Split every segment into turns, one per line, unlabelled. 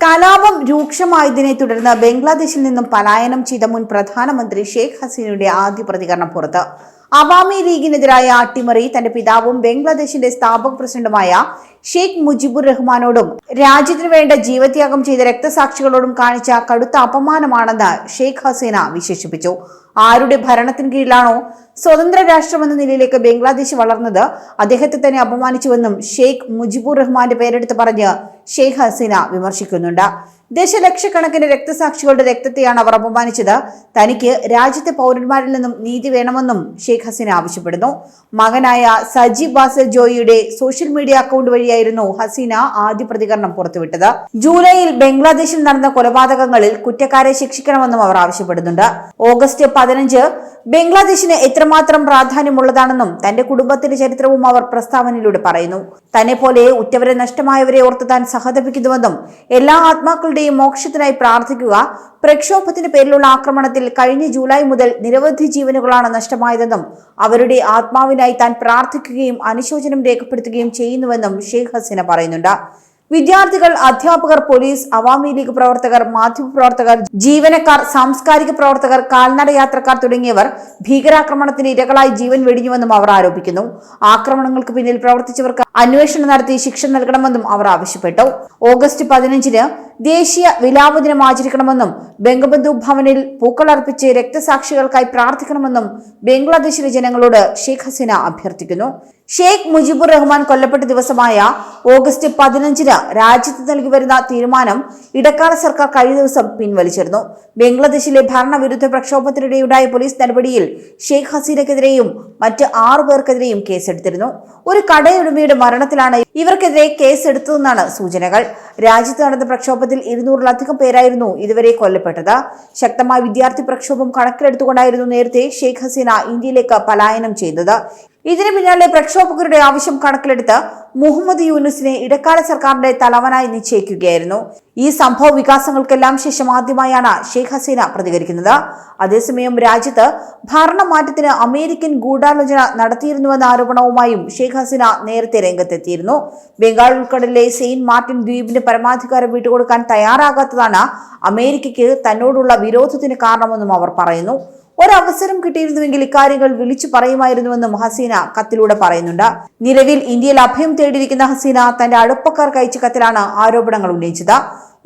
കലാപം രൂക്ഷമായതിനെ തുടർന്ന് ബംഗ്ലാദേശിൽ നിന്നും പലായനം ചെയ്ത മുൻ പ്രധാനമന്ത്രി ഷെയ്ഖ് ഹസീനയുടെ ആദ്യ പ്രതികരണം പുറത്ത്. അവാമി ലീഗിനെതിരായ അട്ടിമറി തന്റെ പിതാവും ബംഗ്ലാദേശിന്റെ സ്ഥാപക പ്രസിഡന്റുമായ ഷെയ്ഖ് മുജിബുർ റഹ്മാനോടും രാജ്യത്തിനു വേണ്ട ജീവത്യാഗം ചെയ്ത രക്തസാക്ഷികളോടും കാണിച്ച കടുത്ത അപമാനമാണെന്ന് ഷെയ്ഖ് ഹസീന വിശേഷിപ്പിച്ചു. ആരുടെ ഭരണത്തിന് കീഴിലാണോ സ്വതന്ത്ര രാഷ്ട്രമെന്ന നിലയിലേക്ക് ബംഗ്ലാദേശ് വളർന്നത് അദ്ദേഹത്തെ തന്നെ അപമാനിച്ചുവെന്നും ഷെയ്ഖ് മുജിബുർ റഹ്മാന്റെ പേരെടുത്ത് പറഞ്ഞ് ഷെയ്ഖ് ഹസീന വിമർശിക്കുന്നുണ്ട്. ദശലക്ഷക്കണക്കിന് രക്തസാക്ഷികളുടെ രക്തത്തെയാണ് അവർ അപമാനിച്ചത്. തനിക്ക് രാജ്യത്തെ പൗരന്മാരിൽ നിന്നും നീതി വേണമെന്നും ഷെയ്ഖ് ഹസീന ആവശ്യപ്പെടുന്നു. മകനായ സജി ബാസൽ ജോയിയുടെ സോഷ്യൽ മീഡിയ അക്കൗണ്ട് വഴിയായിരുന്നു ഹസീന ആദ്യ പ്രതികരണം പുറത്തുവിട്ടത്. ജൂലൈയിൽ ബംഗ്ലാദേശിൽ നടന്ന കൊലപാതകങ്ങളിൽ കുറ്റക്കാരെ ശിക്ഷിക്കണമെന്നും അവർ ആവശ്യപ്പെടുന്നുണ്ട്. ഓഗസ്റ്റ് പതിനഞ്ച് ബംഗ്ലാദേശിന് എത്രമാത്രം പ്രാധാന്യമുള്ളതാണെന്നും തന്റെ കുടുംബത്തിന്റെ ചരിത്രവും അവർ പ്രസ്താവനയിലൂടെ പറയുന്നു. തന്നെ പോലെ ഉറ്റവരെ നഷ്ടമായവരെ ഓർത്ത് താൻ സഹതപിക്കുന്നുവെന്നും എല്ലാ ആത്മാക്കളുടെയും മോക്ഷത്തിനായി പ്രാർത്ഥിക്കുക പ്രക്ഷോഭത്തിന്റെ പേരിലുള്ള ആക്രമണത്തിൽ കഴിഞ്ഞ ജൂലൈ മുതൽ നിരവധി ജീവനുകളാണ് നഷ്ടമായതെന്നും അവരുടെ ആത്മാവിനായി താൻ പ്രാർത്ഥിക്കുകയും അനുശോചനം രേഖപ്പെടുത്തുകയും ചെയ്യുന്നുവെന്നും ഹസീന പറയുന്നുണ്ട്. വിദ്യാർത്ഥികൾ അധ്യാപകർ പോലീസ് അവാമി ലീഗ് പ്രവർത്തകർ മാധ്യമപ്രവർത്തകർ ജീവനക്കാർ സാംസ്കാരിക പ്രവർത്തകർ കാൽനട യാത്രക്കാർ തുടങ്ങിയവർ ഭീകരാക്രമണത്തിന് ഇരകളായി ജീവൻ വെടിഞ്ഞുവെന്നും അവർ ആരോപിക്കുന്നു. ആക്രമണങ്ങൾക്ക് പിന്നിൽ പ്രവർത്തിച്ചവർക്ക് അന്വേഷണം നടത്തി ശിക്ഷ നൽകണമെന്നും അവർ ആവശ്യപ്പെട്ടു. ഓഗസ്റ്റ് പതിനഞ്ചിന് ദേശീയ വിലാപ ദിനം ആചരിക്കണമെന്നും ബംഗബന്ധു ഭവനിൽ പൂക്കളർപ്പിച്ച് രക്തസാക്ഷികൾക്കായി പ്രാർത്ഥിക്കണമെന്നും ബംഗ്ലാദേശിലെ ജനങ്ങളോട് ഷെയ്ഖ് ഹസീന അഭ്യർത്ഥിക്കുന്നു. ഷെയ്ഖ് മുജിബുർ റഹ്മാൻ കൊല്ലപ്പെട്ട ദിവസമായ ഓഗസ്റ്റ് പതിനഞ്ചിന് രാജ്യത്ത് നൽകി വരുന്ന തീരുമാനം ഇടക്കാല സർക്കാർ കഴിഞ്ഞ ദിവസം പിൻവലിച്ചിരുന്നു. ബംഗ്ലാദേശിലെ ഭരണവിരുദ്ധ പ്രക്ഷോഭത്തിനിടെയുണ്ടായ പോലീസ് നടപടിയിൽ ഷെയ്ഖ് ഹസീനക്കെതിരെയും മറ്റ് ആറു പേർക്കെതിരെയും കേസെടുത്തിരുന്നു. ഒരു കടയുടമയുടെ മരണത്തിലാണ് ഇവർക്കെതിരെ കേസെടുത്തതെന്നാണ് സൂചനകൾ. രാജ്യത്ത് നടന്ന പ്രക്ഷോഭത്തിൽ ഇരുന്നൂറിലധികം പേരായിരുന്നു ഇതുവരെ കൊല്ലപ്പെട്ടത്. ശക്തമായ വിദ്യാർത്ഥി പ്രക്ഷോഭം കണക്കിലെടുത്തുകൊണ്ടായിരുന്നു നേരത്തെ ഷെയ്ഖ് ഹസീന ഇന്ത്യയിലേക്ക് പലായനം ചെയ്തത്. ഇതിന് പിന്നാലെ പ്രക്ഷോഭകരുടെ ആവശ്യം കണക്കിലെടുത്ത് മുഹമ്മദ് യൂനുസിനെ ഇടക്കാല സർക്കാരിന്റെ തലവനായി നിശ്ചയിക്കുകയായിരുന്നു. ഈ സംഭവ വികാസങ്ങൾക്കെല്ലാം ശേഷം ആദ്യമായാണ് ഷെയ്ഖ് ഹസീന പ്രതികരിക്കുന്നത്. അതേസമയം രാജ്യത്ത് ഭരണമാറ്റത്തിന് അമേരിക്കൻ ഗൂഢാലോചന നടത്തിയിരുന്നുവെന്ന ആരോപണവുമായും ഷെയ്ഖ് ഹസീന നേരത്തെ രംഗത്തെത്തിയിരുന്നു. ബംഗാൾ ഉൾക്കടലിലെ സെയിന്റ് മാർട്ടിൻ ദ്വീപിന് പരമാധികാരം വിട്ടുകൊടുക്കാൻ തയ്യാറാകാത്തതാണ് അമേരിക്കയ്ക്ക് തന്നോടുള്ള വിരോധത്തിന് കാരണമെന്നും അവർ പറയുന്നു. ഒരവസരം കിട്ടിയിരുന്നുവെങ്കിൽ ഇക്കാര്യങ്ങൾ വിളിച്ചു പറയുമായിരുന്നുവെന്നും ഹസീന കത്തിലൂടെ പറയുന്നുണ്ട്. നിലവിൽ ഇന്ത്യയിൽ അഭയം തേടിയിരിക്കുന്ന ഹസീന തന്റെ അടുപ്പക്കാർക്ക് അയച്ച കത്തിലാണ് ആരോപണങ്ങൾ ഉന്നയിച്ചത്.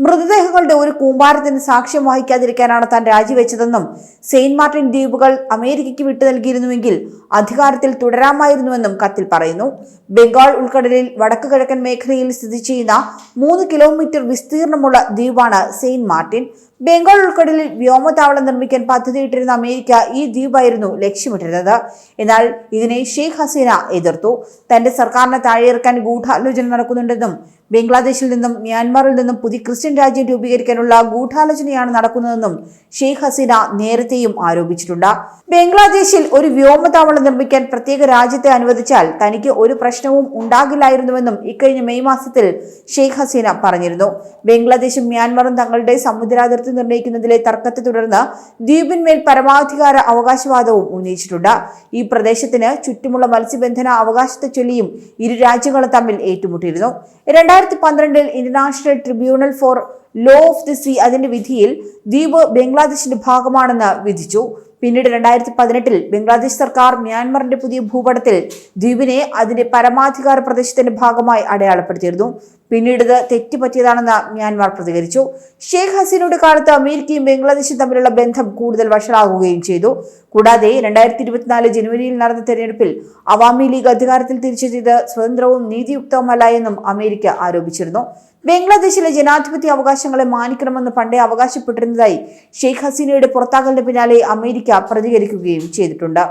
മൃതദേഹങ്ങളുടെ ഒരു കൂമ്പാരത്തിന് സാക്ഷ്യം വഹിക്കാതിരിക്കാനാണ് താൻ രാജിവെച്ചതെന്നും സെയിന്റ് മാർട്ടിൻ ദ്വീപുകൾ അമേരിക്കയ്ക്ക് വിട്ടു നൽകിയിരുന്നുവെങ്കിൽ അധികാരത്തിൽ തുടരാമായിരുന്നുവെന്നും കത്തിൽ പറയുന്നു. ബംഗാൾ ഉൾക്കടലിൽ വടക്കു കിഴക്കൻ മേഖലയിൽ സ്ഥിതി ചെയ്യുന്ന മൂന്ന് കിലോമീറ്റർ വിസ്തീർണമുള്ള ദ്വീപാണ് സെയിന്റ് മാർട്ടിൻ. ബംഗാൾ ഉൾക്കടലിൽ വ്യോമതാവളം നിർമ്മിക്കാൻ പദ്ധതിയിട്ടിരുന്ന അമേരിക്ക ഈ ദ്വീപായിരുന്നു ലക്ഷ്യമിട്ടിരുന്നത്. എന്നാൽ ഇതിനെ ഷെയ്ഖ് ഹസീന എതിർത്തു. തന്റെ സർക്കാരിനെ താഴെയിറക്കാൻ ഗൂഢാലോചന നടക്കുന്നുണ്ടെന്നും ബംഗ്ലാദേശിൽ നിന്നും മ്യാൻമാറിൽ നിന്നും പുതിയ ക്രിസ്ത്യൻ രാജ്യം രൂപീകരിക്കാനുള്ള ഗൂഢാലോചനയാണ് നടക്കുന്നതെന്നും ഷെയ്ഖ് ഹസീന നേരത്തെയും ആരോപിച്ചിട്ടുണ്ട്. ബംഗ്ലാദേശിൽ ഒരു വ്യോമതാവളം നിർമ്മിക്കാൻ പ്രത്യേക രാജ്യത്തെ അനുവദിച്ചാൽ തനിക്ക് ഒരു പ്രശ്നവും ഉണ്ടാകില്ലായിരുന്നുവെന്നും ഇക്കഴിഞ്ഞ മെയ് മാസത്തിൽ ഷെയ്ഖ് ഹസീന പറഞ്ഞിരുന്നു. ബംഗ്ലാദേശും മ്യാൻമാറും തങ്ങളുടെ സമുദ്രാതിർത്തി നിർണയിക്കുന്നതിലെ തർക്കത്തെ തുടർന്ന് ദ്വീപിന്മേൽ പരമാധികാര അവകാശവാദവും ഉന്നയിച്ചിട്ടുണ്ട്. ഈ പ്രദേശത്തിന് ചുറ്റുമുള്ള മത്സ്യബന്ധന അവകാശത്തെ ചൊല്ലിയും ഇരു രാജ്യങ്ങളും തമ്മിൽ ഏറ്റുമുട്ടിയിരുന്നു. രണ്ടായിരത്തി പന്ത്രണ്ടിൽ international tribunal for law of the sea അതിന്റെ വിധിയിൽ ദ്വീപ് ബംഗ്ലാദേശിന്റെ ഭാഗമാണെന്ന് വിധിച്ചു. പിന്നീട് രണ്ടായിരത്തി പതിനെട്ടിൽ ബംഗ്ലാദേശ് സർക്കാർ മ്യാൻമറിന്റെ പുതിയ ഭൂപടത്തിൽ ദ്വീപിനെ അതിന്റെ പരമാധികാര പ്രദേശത്തിന്റെ ഭാഗമായി അടയാളപ്പെടുത്തിയിരുന്നു. പിന്നീട് ഇത് തെറ്റുപറ്റിയതാണെന്ന് മ്യാൻമാർ പ്രതികരിച്ചു. ഷെയ്ഖ് ഹസീനയുടെ കാലത്ത് അമേരിക്കയും ബംഗ്ലാദേശും തമ്മിലുള്ള ബന്ധം കൂടുതൽ വഷളാകുകയും ചെയ്തു. കൂടാതെ രണ്ടായിരത്തി ഇരുപത്തിനാല് ജനുവരിയിൽ നടന്ന തെരഞ്ഞെടുപ്പിൽ അവാമി ലീഗ് അധികാരത്തിൽ തിരിച്ചെത്തിയത് സ്വതന്ത്രവും നീതിയുക്തവുമല്ല എന്നും അമേരിക്ക ആരോപിച്ചിരുന്നു. ബംഗ്ലാദേശിലെ ജനാധിപത്യ അവകാശങ്ങളെ മാനിക്കണമെന്ന് പണ്ടേ അവകാശപ്പെട്ടിരുന്നതായി ഷെയ്ഖ് ഹസീനയുടെ പുറത്താകലിന് പിന്നാലെ അമേരിക്ക പ്രതികരിക്കുകയും ചെയ്തിട്ടുണ്ട്.